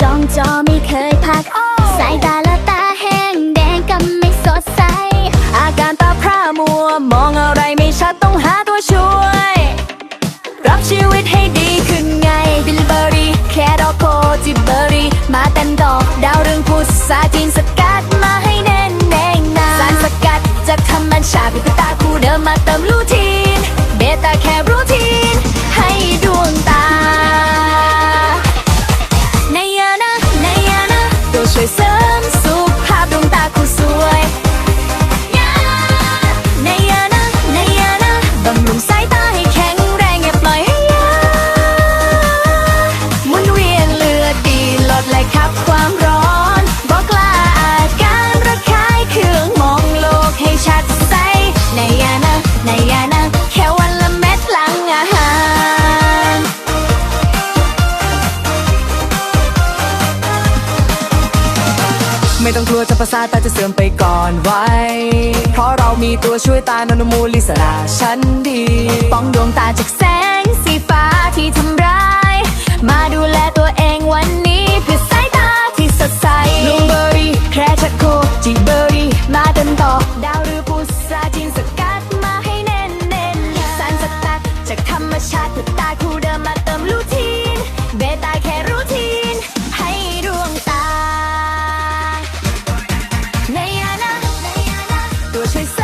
จ้องจอไม่เคยพัก สายตา ดาวเรืองพุทราจีนสกัดมาให้แน่นแน่นนาสารสกัดจากธรรมชาติพิตาคู่เดิมมาเติมลูทีน เบต้าแคบรทีน ให้ดวงตาในยานะในยานะตัวช่วยเสริม ไม่ต้องกลัวจะประสาทตาจะเสื่อมไปก่อนไว้ เพราะเรามีตัวช่วยตานนมูลิสราชั้นดี ป้องดวงตาจากแสงสีฟ้าที่ทำ chase